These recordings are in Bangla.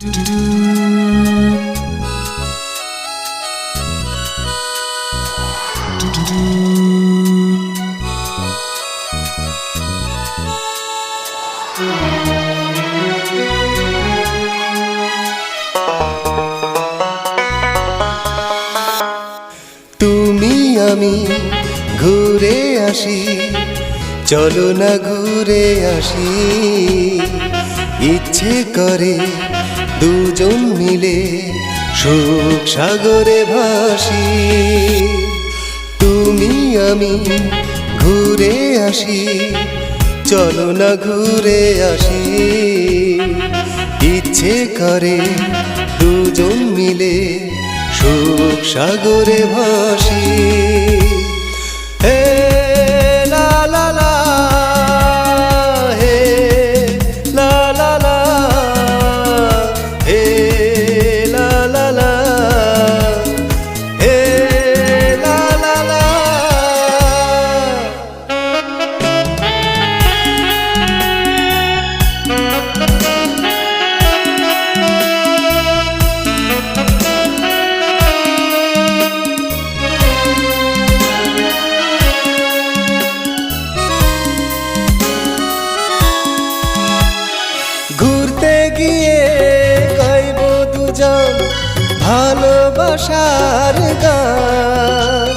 তুমি আমি ঘুরে আসি চলো না ঘুরে আসি। ইচ্ছে করে দুজন মিলে সুখ সাগরে ভাসি। তুমি আমি ঘুরে আসি, চলো না ঘুরে আসি। ইচ্ছে করে দুজন মিলে সুখ সাগরে ভাসি। ভালোবাসার গান।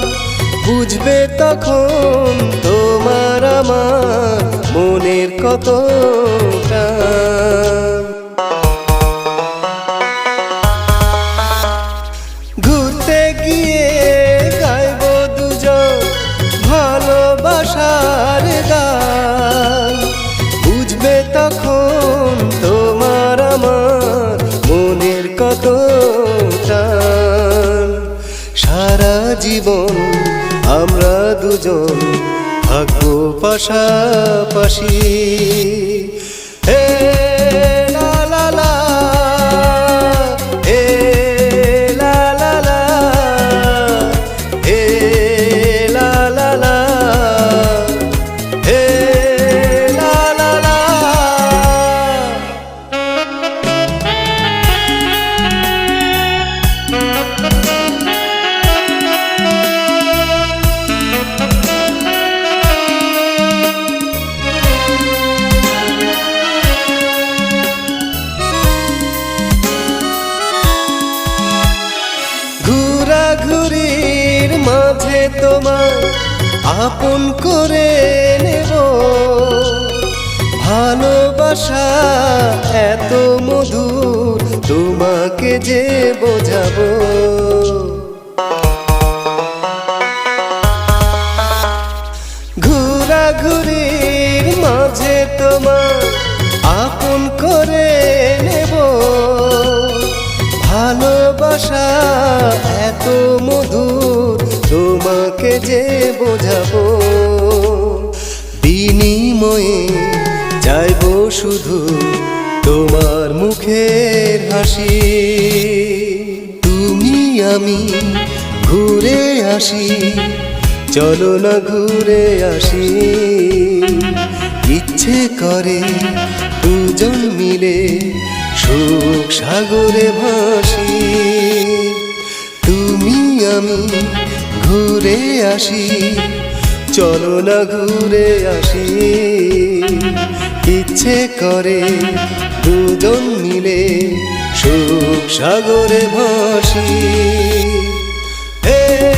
বুঝবে তখন তোমার আমার মনের কত জীবন আমরা দুজন থাকব পাশাপাশি। ঘুরাঘুরির মাঝে তোমার আপন করে নেব। ভালোবাসা এত মধুর, তোমাকে যে বোঝাবো। ঘুরাঘুরির মাঝে তোমার আপন করে নেব। ভালোবাসা এত তোমাকে যে বোঝাবো। বিনিময়ে চাইব শুধু তোমার মুখের হাসি। তুমি আমি ঘুরে আসি, চলো না ঘুরে আসি। ইচ্ছে করে দুজন মিলে সুখ সাগরে ভাসি। তুমি আমি ঘুরে আসি চলো না ঘুরে আসি। ইচ্ছে করে দুজন মিলে সুখ সাগরে ভাসি। হে